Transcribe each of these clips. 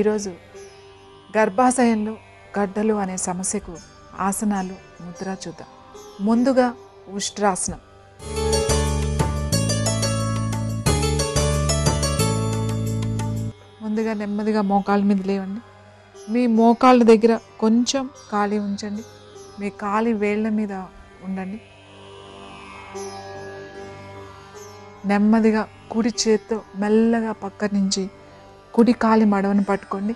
ఈరోజు గర్భాశయంలో గడ్డలు అనే సమస్యకు ఆసనాలు ముద్ర చూద్దాం. ముందుగా ఉష్ట్రాసనం. ముందుగా నెమ్మదిగా మోకాళ్ళ మీద లేవండి. మీ మోకాళ్ళ దగ్గర కొంచెం ఖాళీ ఉంచండి. మీ ఖాళీ వేళ్ళ మీద ఉండండి. నెమ్మదిగా కుడి చేత్తో మెల్లగా పక్క నుంచి కుడి కాలి మడవను పట్టుకోండి.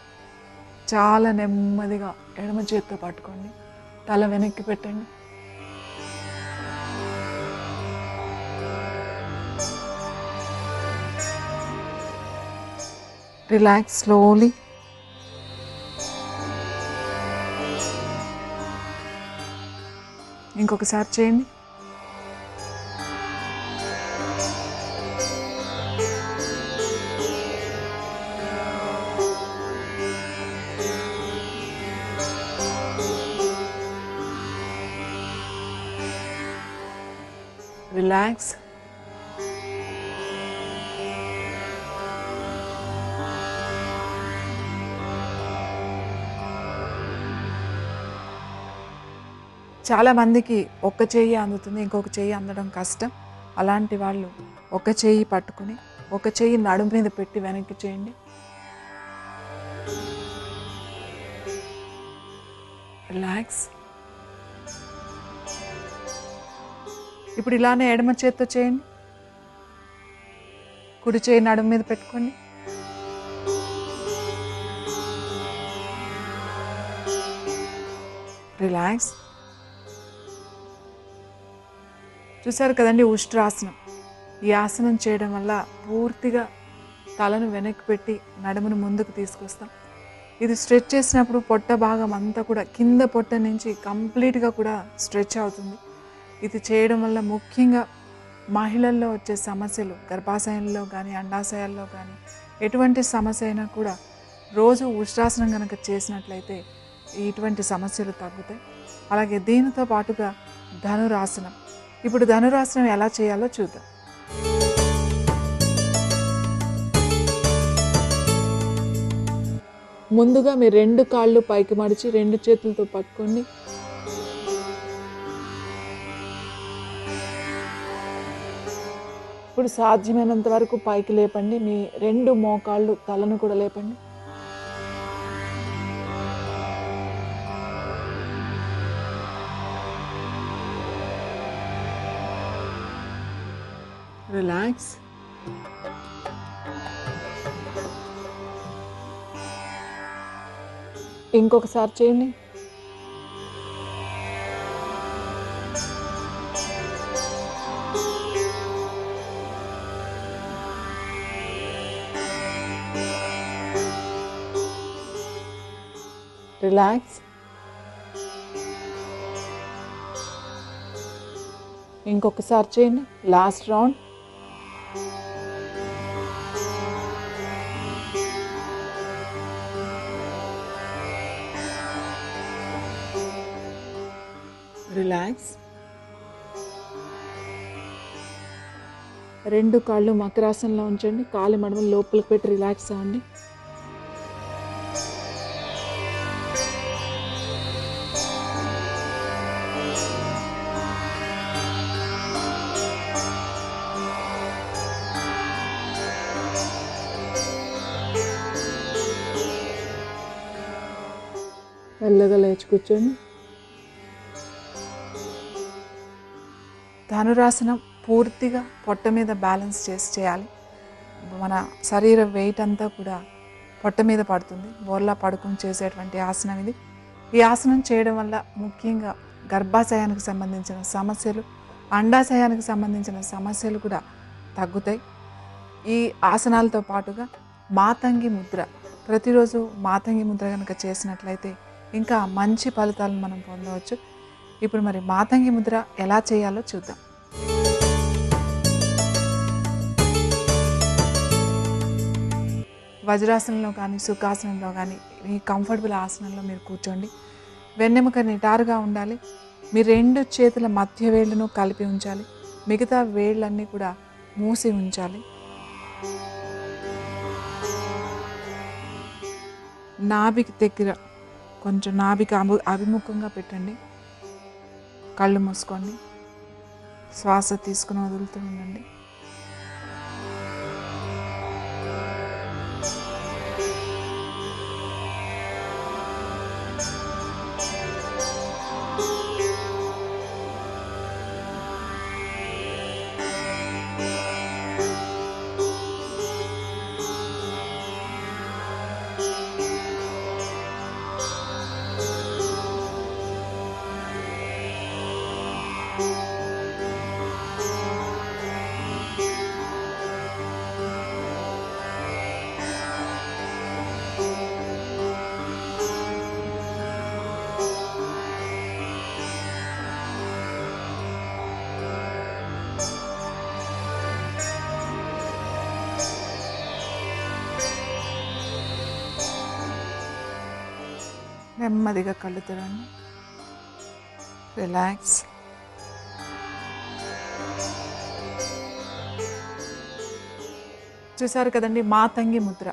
చాలా నెమ్మదిగా ఎడమ చేతితో పట్టుకోండి. తల వెనక్కి పెట్టండి. రిలాక్స్ స్లోలీ ఇంకొకసారి చేయండి. రిలాక్స్ చాలామందికి ఒక్క ఒక చెయ్యి అందుతుంది ఇంకొక చెయ్యి అందడం కష్టం. అలాంటి వాళ్ళు ఒక చెయ్యి పట్టుకుని ఒక చెయ్యి నడుము మీద పెట్టి వెనక్కి చేయండి. రిలాక్స్. ఇప్పుడు ఇలానే ఎడమ చేత్తో చేయండి. కుడి చేయి నడుము మీద పెట్టుకోండి. రిలాక్స్. చూసారు కదండి ఉష్ట్రాసనం. ఈ ఆసనం చేయడం వల్ల పూర్తిగా తలను వెనక్కి పెట్టి నడుమును ముందుకు తీసుకొస్తాం. ఇది స్ట్రెచ్ చేసినప్పుడు పొట్ట భాగం అంతా కూడా కింద పొట్ట నుంచి కంప్లీట్గా కూడా స్ట్రెచ్ అవుతుంది. ఇది చేయడం వల్ల ముఖ్యంగా మహిళల్లో వచ్చే సమస్యలు గర్భాశయంలో కానీ అండాశయాల్లో కానీ ఎటువంటి సమస్య అయినా కూడా రోజు ఉష్ట్రాసనం కనుక చేసినట్లయితే ఇటువంటి సమస్యలు తగ్గుతాయి. అలాగే దీనితో పాటుగా ధనురాసనం ఇప్పుడు ధనురాసనం ఎలా చేయాలో చూద్దాం. ముందుగా మీ రెండు కాళ్ళు పైకి మడిచి రెండు చేతులతో పట్టుకోండి. ఇప్పుడు సాధ్యమైనంత వరకు పైకి లేపండి. మీ రెండు మోకాళ్ళు తలను కూడా లేపండి. రిలాక్స్ ఇంకొకసారి చేయండి. రిలాక్స్ ఇంకొకసారి చేయండి. లాస్ట్ రౌండ్ రిలాక్స్ రెండు కాళ్ళు మకరాసనంలో ఉంచండి. కాలు మడమలు లోపలికి పెట్టి రిలాక్స్ అవ్వండి. మెల్లగా లేచి కూర్చోండి. ధనురాసనం పూర్తిగా పొట్ట మీద బ్యాలెన్స్ చేసి చేయాలి. మన శరీర వెయిట్ అంతా కూడా పొట్ట మీద పడుతుంది. బోర్లా పడుకుని చేసేటువంటి ఆసనం ఇది. ఈ ఆసనం చేయడం వల్ల ముఖ్యంగా గర్భాశయానికి సంబంధించిన సమస్యలు అండాశయానికి సంబంధించిన సమస్యలు కూడా తగ్గుతాయి. ఈ ఆసనాలతో పాటుగా మాతంగి ముద్ర ప్రతిరోజు మాతంగి ముద్ర కనుక చేసినట్లయితే ఇంకా మంచి ఫలితాలను మనం పొందవచ్చు. ఇప్పుడు మరి మాతంగి ముద్ర ఎలా చేయాలో చూద్దాం. వజ్రాసనంలో కానీ సుఖాసనంలో కానీ మీ కంఫర్టబుల్ ఆసనంలో మీరు కూర్చోండి. వెన్నెముక నిటారుగా ఉండాలి. మీ రెండు చేతుల మధ్య వేళ్ళను కలిపి ఉంచాలి. మిగతా వేళ్ళన్నీ కూడా మూసి ఉంచాలి. నాభికి దగ్గర కొంచెం నాభికి అభి అభిముఖంగా పెట్టండి. కళ్ళు మూసుకోండి. శ్వాస తీసుకుని వదులుతూ ఉండండి. నెమ్మదిగా కళ్ళు తెరండి రిలాక్స్. చూసారు కదండి మాతంగి ముద్ర.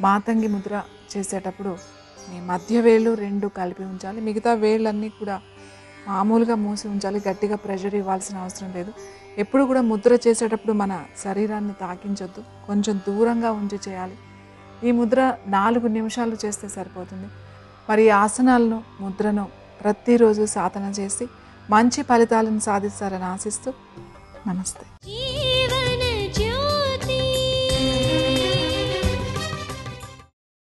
మాతంగి ముద్ర చేసేటప్పుడు మీ మధ్య వేళ్ళు రెండు కలిపి ఉంచాలి. మిగతా వేళ్ళన్నీ కూడా మామూలుగా మూసి ఉంచాలి. గట్టిగా ప్రెషర్ ఇవ్వాల్సిన అవసరం లేదు. ఎప్పుడు కూడా ముద్ర చేసేటప్పుడు మన శరీరాన్ని తాకించొద్దు. కొంచెం దూరంగా ఉంచి చేయాలి. ఈ ముద్ర నాలుగు నిమిషాలు చేస్తే సరిపోతుంది. మరి ఆసనాలను ముద్రను ప్రతిరోజు సాధన చేసి మంచి ఫలితాలను సాధిస్తారని ఆశిస్తూ నమస్తే.